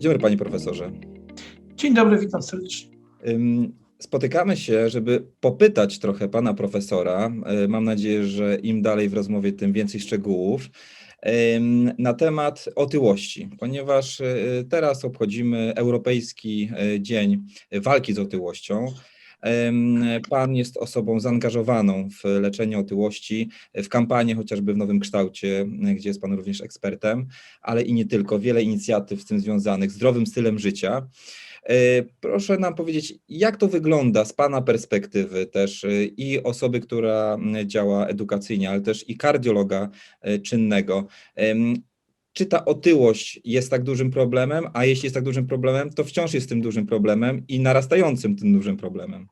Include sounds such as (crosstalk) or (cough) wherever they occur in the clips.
Dzień dobry, panie profesorze. Dzień dobry, witam serdecznie. Spotykamy się, żeby popytać trochę pana profesora. y, Mam nadzieję, że im dalej w rozmowie, tym więcej szczegółów. Na temat otyłości, ponieważ y, teraz obchodzimy Europejski y, Dzień Walki z Otyłością. Pan jest osobą zaangażowaną w leczenie otyłości, w kampanię chociażby w Nowym Kształcie, y, gdzie jest Pan również ekspertem, ale i nie tylko. Wiele inicjatyw z tym związanych, zdrowym stylem życia. E, Proszę nam powiedzieć, jak to wygląda z Pana perspektywy też e, i osoby, która działa edukacyjnie, ale też i kardiologa e, czynnego. Czy ta otyłość jest tak dużym problemem, a jeśli jest tak dużym problemem, to wciąż jest tym dużym problemem i narastającym tym dużym problemem?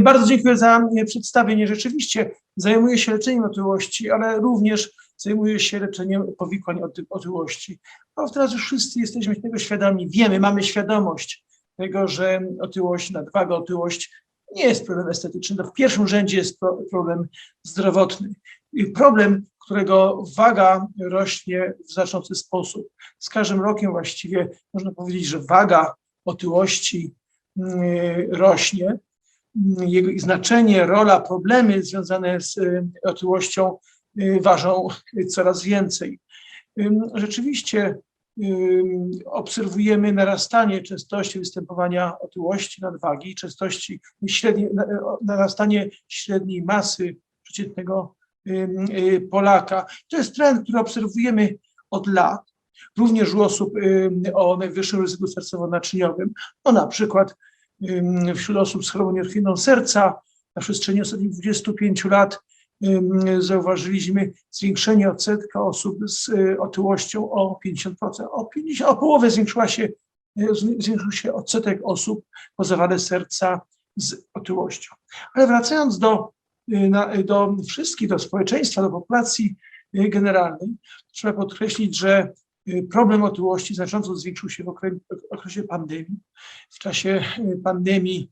Bardzo dziękuję za e, przedstawienie. Rzeczywiście zajmuję się leczeniem otyłości, ale również zajmuję się leczeniem powikłań oty- otyłości. No, teraz już wszyscy jesteśmy tego świadomi, wiemy, mamy świadomość tego, że otyłość, nadwaga, otyłość nie jest problem estetyczny, to w pierwszym rzędzie jest pro- problem zdrowotny. I problem, którego waga rośnie w znaczący sposób. Z każdym rokiem właściwie można powiedzieć, że waga otyłości mm, rośnie jego znaczenie, rola, problemy związane z y, otyłością y, ważą coraz więcej. Rzeczywiście obserwujemy narastanie częstości występowania otyłości, nadwagi, częstości średniej, na- narastanie średniej masy przeciętnego Polaka. To jest trend, który obserwujemy od lat, również u osób ym, o najwyższym ryzyku sercowo-naczyniowym. No na przykład wśród osób z chorobą niedokrwienną serca na przestrzeni ostatnich 25 lat zauważyliśmy zwiększenie odsetka osób z y, otyłością o 50%. O, 50, o połowę zwiększyła się, y, zwi- zwiększył się odsetek osób po zawale serca z otyłością. Ale wracając do, y, na, do wszystkich, do społeczeństwa, do populacji y, generalnej, trzeba podkreślić, że y, problem otyłości znacząco zwiększył się w okre- w okresie pandemii. W czasie y, pandemii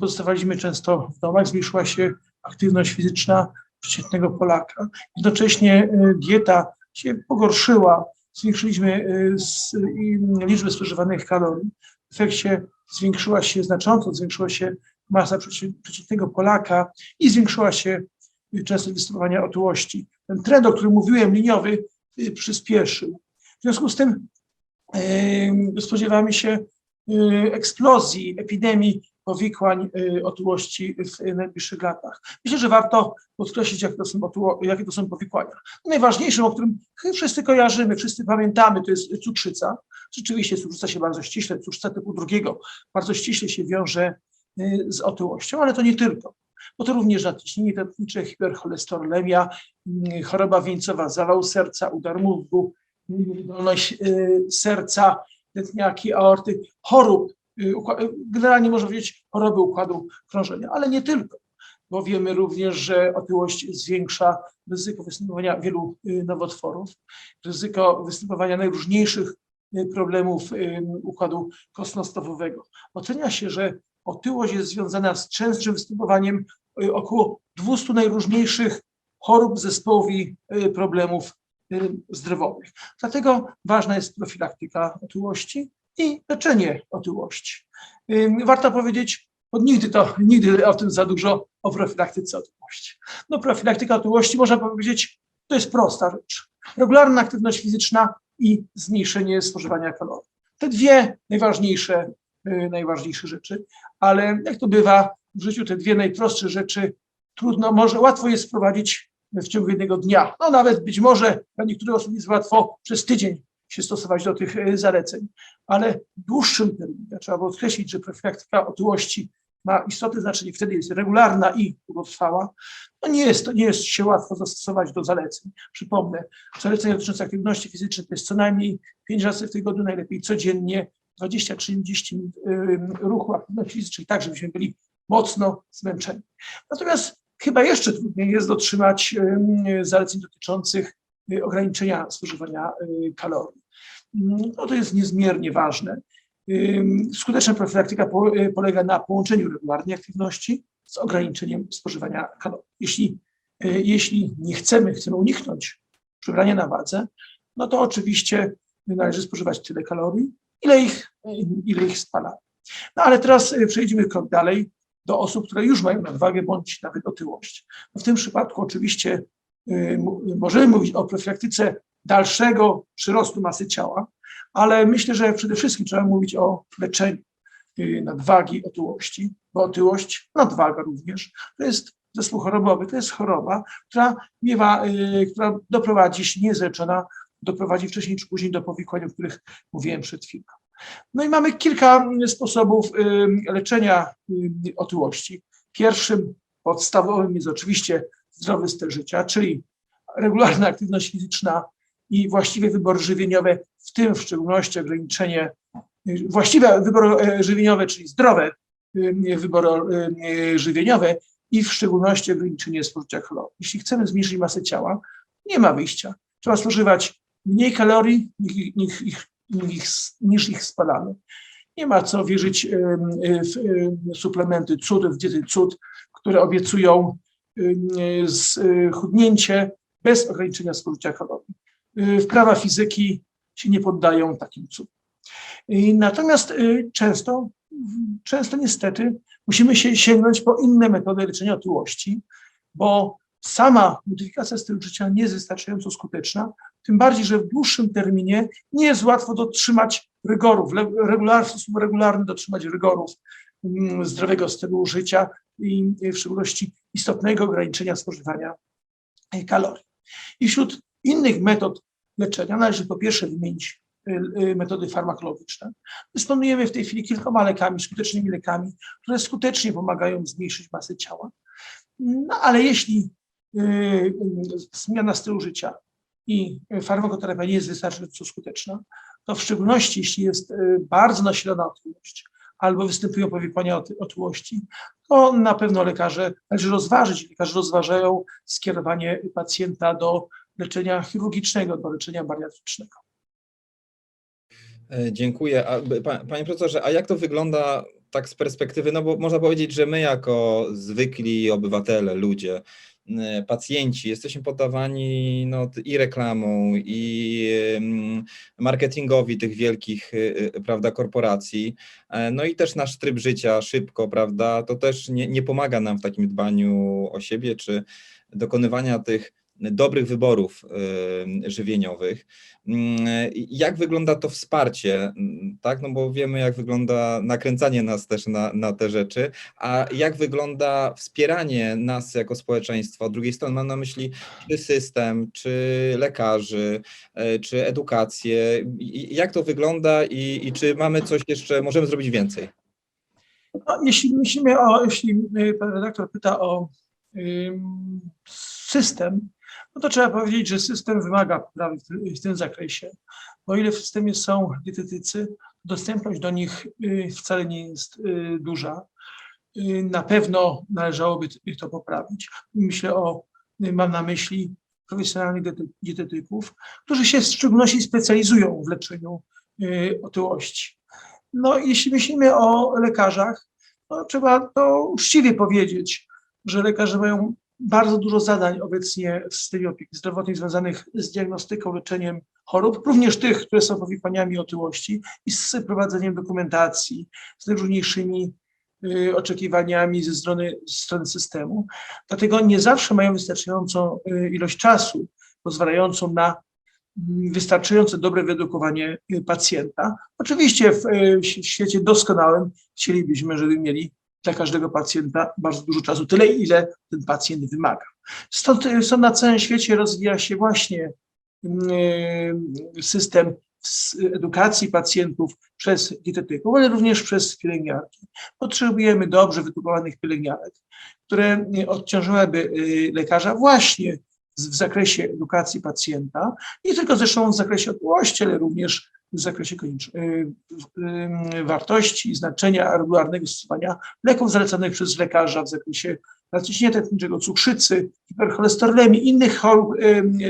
pozostawaliśmy często w domach, zmniejszyła się aktywność fizyczna przeciętnego Polaka. Jednocześnie y, dieta się pogorszyła, zwiększyliśmy y, liczbę spożywanych kalorii. W efekcie zwiększyła się znacząco, zwiększyła się masa przeci- przeciętnego Polaka i zwiększyła się częstość występowania otyłości. Ten trend, o którym mówiłem, liniowy, y, przyspieszył. W związku z tym Ym, spodziewamy się y, eksplozji epidemii powikłań y, otyłości w najbliższych latach. Myślę, że warto podkreślić, jakie to są, otyło, jakie to są powikłania. Najważniejszym, o którym wszyscy kojarzymy, wszyscy pamiętamy, to jest cukrzyca. Rzeczywiście cukrzyca się bardzo ściśle, cukrzyca typu drugiego bardzo ściśle się wiąże z otyłością, ale to nie tylko. Bo to również nadciśnienie tętnicze, hipercholesterolemia, y, choroba wieńcowa, zawał serca, udar mózgu, niewydolność y, serca, tętniaki, aorty, chorób, y, y, generalnie można powiedzieć choroby układu krążenia, ale nie tylko, bo wiemy również, że otyłość zwiększa ryzyko występowania wielu y, nowotworów, ryzyko występowania najróżniejszych y, problemów y, układu kostno-stawowego. Ocenia się, że otyłość jest związana z częstszym występowaniem y, około 200 najróżniejszych chorób zespołów i y, problemów y, zdrowotnych. Dlatego ważna jest profilaktyka otyłości i leczenie otyłości. Warto powiedzieć, bo nigdy to, nigdy o tym za dużo, o profilaktyce otyłości. No profilaktyka otyłości, można powiedzieć, to jest prosta rzecz. Regularna aktywność fizyczna i zmniejszenie spożywania kalorii. Te dwie najważniejsze, najważniejsze rzeczy, ale jak to bywa w życiu, te dwie najprostsze rzeczy trudno, może łatwo jest wprowadzić w ciągu jednego dnia. No nawet być może dla niektórych osób jest łatwo przez tydzień się stosować do tych e, zaleceń, ale w dłuższym terminie trzeba podkreślić, że profilaktyka otyłości ma istotne znaczenie, wtedy jest regularna i długotrwała. No nie jest, to nie jest się łatwo zastosować do zaleceń. Przypomnę, zalecenia dotyczące aktywności fizycznej to jest co najmniej 5 razy w tygodniu, najlepiej codziennie, 20-30 minut ym, ruchu aktywności fizycznej, tak żebyśmy byli mocno zmęczeni. Natomiast chyba jeszcze trudniej jest dotrzymać ym, zaleceń dotyczących y, ograniczenia spożywania y, kalorii. Mm, No to jest niezmiernie ważne. Skuteczna profilaktyka po- y, polega na połączeniu regularnej aktywności z ograniczeniem spożywania kalorii. Jeśli, y, jeśli nie chcemy, chcemy uniknąć przybrania na wadze, no to oczywiście należy spożywać tyle kalorii, ile ich, ile ich spalamy. No ale teraz y, przejdźmy krok dalej do osób, które już mają nadwagę bądź nawet otyłość. No w tym przypadku oczywiście y, możemy mówić o profilaktyce dalszego przyrostu masy ciała, ale myślę, że przede wszystkim trzeba mówić o leczeniu y, nadwagi, otyłości, bo otyłość, nadwaga również, to jest zespół chorobowy, to jest choroba, która miewa, y, która doprowadzi, jeśli nie jest leczona, doprowadzi wcześniej czy później do powikłań, o których mówiłem przed chwilą. No i mamy kilka sposobów leczenia otyłości. Pierwszym, podstawowym jest oczywiście zdrowy styl życia, czyli regularna aktywność fizyczna i właściwe wybory żywieniowe, w tym w szczególności ograniczenie, y, właściwe wybory e, żywieniowe, czyli zdrowe wybory y, żywieniowe i w szczególności ograniczenie spożycia kalorii. Jeśli chcemy zmniejszyć masę ciała, nie ma wyjścia. Trzeba spożywać mniej kalorii niż, ich- niż, ich spalamy. Nie ma co wierzyć w em, suplementy cud, w diety cud, które obiecują z- e, bez ograniczenia spożycia kalorii. E, Wprawa fizyki się nie poddają takim cudom. E, Natomiast często, często niestety musimy się sięgnąć po inne metody leczenia otyłości, bo sama modyfikacja stylu życia nie jest wystarczająco skuteczna, tym bardziej, że w dłuższym terminie nie jest łatwo dotrzymać rygorów, regular, w sposób regularny dotrzymać rygorów mm, zdrowego stylu życia i w szczególności istotnego ograniczenia spożywania e, kalorii. I wśród innych metod leczenia należy po pierwsze wymienić y, y, metody farmakologiczne. Dysponujemy w tej chwili kilkoma lekami, skutecznymi lekami, które skutecznie pomagają zmniejszyć masę ciała. No ale jeśli zmiana stylu życia i farmakoterapia nie jest wystarczająco skuteczna, to w szczególności jeśli jest y, bardzo nasilona otyłość albo występują powikłania oty- otyłości, to na pewno lekarze, należy rozważyć, lekarze rozważają skierowanie pacjenta do leczenia chirurgicznego, do leczenia bariatrycznego. E, Dziękuję. A, panie profesorze, a jak to wygląda tak z perspektywy, no bo można powiedzieć, że my jako zwykli obywatele, ludzie, pacjenci, jesteśmy poddawani no, i reklamą, i marketingowi tych wielkich, y, y, prawda, korporacji, E, no i też nasz tryb życia szybko, prawda, to też nie, nie pomaga nam w takim dbaniu o siebie, czy dokonywania tych dobrych wyborów żywieniowych. Mm, Jak wygląda to wsparcie, tak? No bo wiemy, jak wygląda nakręcanie nas też na, na te rzeczy, a jak wygląda wspieranie nas jako społeczeństwa? Od drugiej strony mam na myśli czy system, czy lekarzy, e, czy edukację. Jak to wygląda i, i czy mamy coś jeszcze, możemy zrobić więcej? No, jeśli myślimy o, jeśli y, pan redaktor pyta o system, no to trzeba powiedzieć, że system wymaga poprawy w, tym- zakresie. O ile w systemie są dietetycy, dostępność do nich y, wcale nie jest y, duża. Y, Na pewno należałoby to poprawić. Myślę o, mam na myśli profesjonalnych dietetyków, którzy się w szczególności specjalizują w leczeniu otyłości. No, jeśli myślimy o lekarzach, to trzeba to uczciwie powiedzieć, że lekarze mają bardzo dużo zadań obecnie w systemie opieki zdrowotnej związanych z diagnostyką, leczeniem chorób, również tych, które są powikłaniami otyłości i z prowadzeniem dokumentacji, z najróżniejszymi y, oczekiwaniami ze strony, ze strony systemu. Dlatego nie zawsze mają wystarczającą y, ilość czasu, pozwalającą na mm, wystarczająco dobre wyedukowanie y, pacjenta. Oczywiście w, w świecie doskonałym chcielibyśmy, żeby mieli dla każdego pacjenta bardzo dużo czasu, tyle ile ten pacjent wymaga. Stąd, stąd na całym świecie rozwija się właśnie y, system s- edukacji pacjentów przez dietetyków, ale również przez pielęgniarki. Potrzebujemy dobrze wyedukowanych pielęgniarek, które y, odciążyłyby y, lekarza właśnie w zakresie edukacji pacjenta, nie tylko zresztą w zakresie otyłości, ale również w zakresie y, wartości i znaczenia regularnego stosowania leków zalecanych przez lekarza w zakresie nadciśnienia tętniczego, cukrzycy, hipercholesterolemi, innych chorób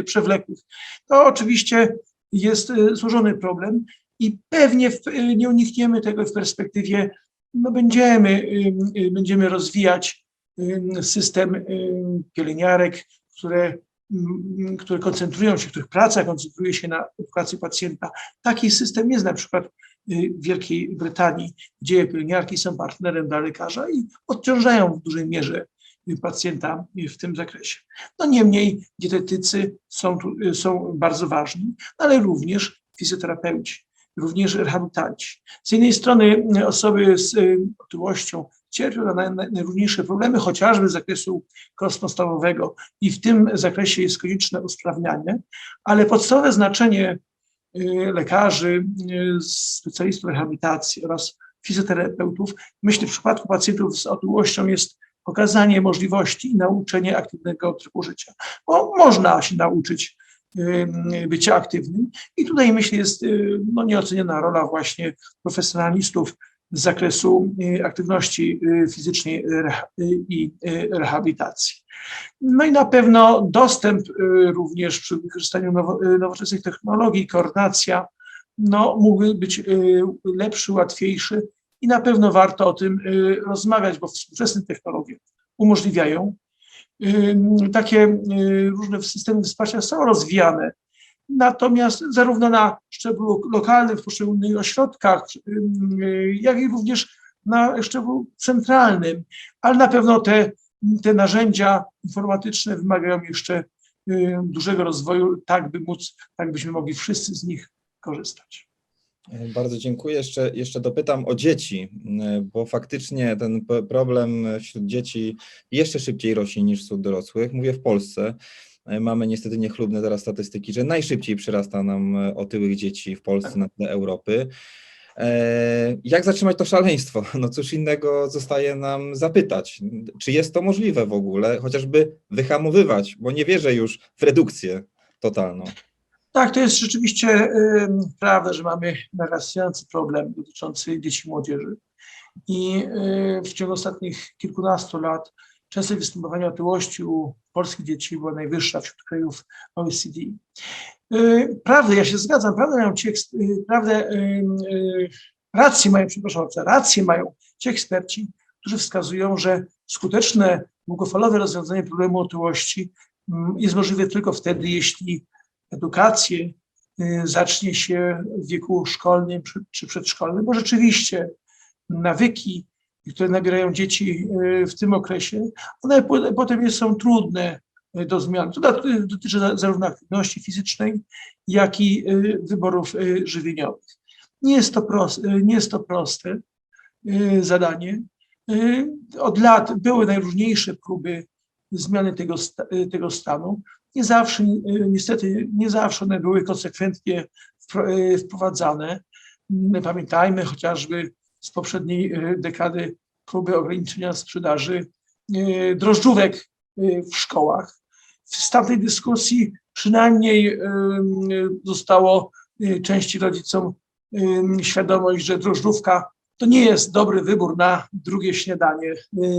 przewlekłych. To oczywiście jest y, złożony problem i pewnie y, nie unikniemy tego w perspektywie, no będziemy, będziemy rozwijać system pielęgniarek, które, które koncentrują się, których praca koncentruje się na edukacji pacjenta. Taki system jest na przykład y, Wielkiej Brytanii, gdzie pielęgniarki są partnerem dla lekarza i odciążają w dużej mierze y, pacjenta y, w tym zakresie. No niemniej dietetycy są, tu, są bardzo ważni, ale również fizjoterapeuci, również rehabilitanci. Z jednej strony osoby z otyłością cierpią na naj- naj- najróżniejsze problemy, chociażby z zakresu kostno-stawowego i w tym zakresie jest konieczne usprawnianie, ale podstawowe znaczenie y, lekarzy, y, specjalistów rehabilitacji oraz fizjoterapeutów, myślę w przypadku pacjentów z otyłością jest pokazanie możliwości i nauczenie aktywnego trybu życia. Bo można się nauczyć y, bycia aktywnym. I tutaj myślę jest no, nieoceniona rola właśnie profesjonalistów z zakresu y, aktywności y, fizycznej y, i rehabilitacji. No i na pewno dostęp również przy wykorzystaniu nowo, nowoczesnych technologii, koordynacja, no, mógłby być lepszy, łatwiejszy i na pewno warto o tym rozmawiać, bo współczesne technologie umożliwiają. Takie różne systemy wsparcia są rozwijane, natomiast zarówno na szczeblu lokalnym, w poszczególnych ośrodkach, y, jak i również na szczeblu centralnym, ale na pewno te, te narzędzia informatyczne wymagają jeszcze y, dużego rozwoju, tak by móc, tak byśmy mogli wszyscy z nich korzystać. Bardzo dziękuję. Jeszcze, jeszcze dopytam o dzieci, m, bo faktycznie ten problem wśród dzieci jeszcze szybciej rośnie niż wśród dorosłych. Mówię w Polsce. E, Mamy niestety niechlubne teraz statystyki, że najszybciej przyrasta nam e, otyłych dzieci w Polsce na tle Europy. E, Jak zatrzymać to szaleństwo? (laughs) No cóż innego zostaje nam zapytać. Czy jest to możliwe w ogóle, chociażby wyhamowywać, bo nie wierzę już w redukcję totalną. Tak, to jest rzeczywiście ym, prawda, że mamy narastający problem dotyczący dzieci i młodzieży. I y, w ciągu ostatnich kilkunastu lat częstość występowania otyłości u polskich dzieci była najwyższa wśród krajów OECD. Y, Prawda, ja się zgadzam, prawda mają ci, y, prawdę, y, rację mają, przepraszam, rację mają ci eksperci, którzy wskazują, że skuteczne, długofalowe rozwiązanie problemu otyłości mm, jest możliwe tylko wtedy, jeśli edukację zacznie się w wieku szkolnym czy przedszkolnym, bo rzeczywiście nawyki, które nabierają dzieci y, w tym okresie, one po- potem są trudne y, do zmian. To dotyczy za- zarówno aktywności fizycznej, jak i y, wyborów żywieniowych. Nie jest to, pros, y, nie jest to proste zadanie. Od lat były najróżniejsze próby zmiany tego, tego stanu. Nie zawsze, niestety, nie zawsze one były konsekwentnie wpro- wprowadzane. My Pamiętajmy chociażby z poprzedniej y, dekady próby ograniczenia sprzedaży y, drożdżówek y, w szkołach. Z tamtej dyskusji przynajmniej zostało części rodzicom świadomość, że drożdżówka to nie jest dobry wybór na drugie śniadanie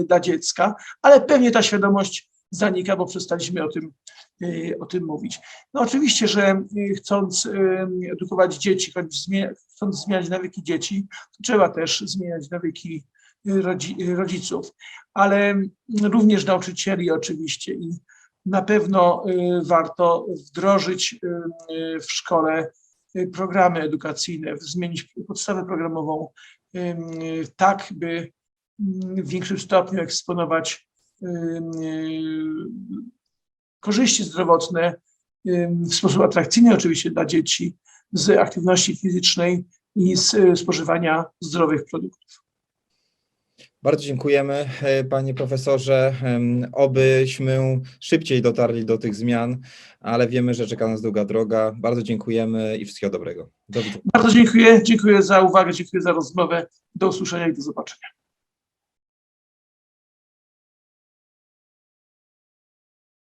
dla dziecka, ale pewnie ta świadomość zanika, bo przestaliśmy o tym, y, o tym mówić. No oczywiście, że y, chcąc y, edukować dzieci, chcąc zmieniać nawyki dzieci, trzeba też zmieniać nawyki rodzi, rodziców, ale również nauczycieli oczywiście i na pewno warto wdrożyć w szkole programy edukacyjne, zmienić podstawę programową tak, by w większym stopniu eksponować korzyści zdrowotne y, w sposób atrakcyjny oczywiście dla dzieci z aktywności fizycznej i z y, spożywania zdrowych produktów. Bardzo dziękujemy, e, panie profesorze. Obyśmy szybciej dotarli do tych zmian, ale wiemy, że czeka nas długa droga. Bardzo dziękujemy i wszystkiego dobrego. Do. Bardzo dziękuję, dziękuję za uwagę, dziękuję za rozmowę. Do usłyszenia i do zobaczenia.